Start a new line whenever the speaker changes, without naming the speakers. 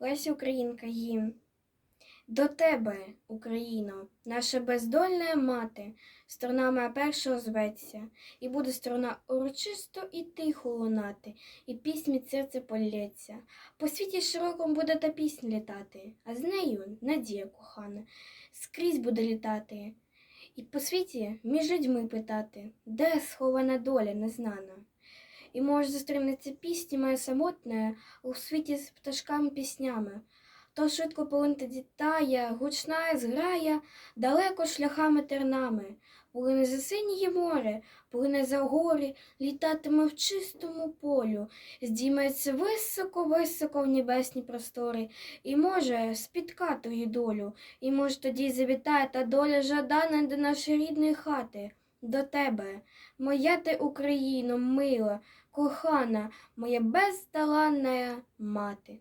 Леся Українка гімн. До тебе, Україно, наша бездольна мати, сторона моя перша озветься, і буде сторона урочисто і тихо лунати, і піснь від серця полється. По світі широкому буде та пісня літати, а з нею надія кохана, скрізь буде літати. І по світі між людьми питати, де схована доля незнана. І може зустрінеться пісня моя самотна у світі з пташками піснями. То швидко полинта дітая, гучна зграя, далеко шляхами тернами. Полине за синіє море, полине за гори, літатиме в чистому полю, здійметься високо-високо в небесні простори, і може спіткати її долю, і може тоді завітає та доля жадана до нашої рідної хати, до тебе, моя ти Україно, мила, кохана, моя безталанна мати.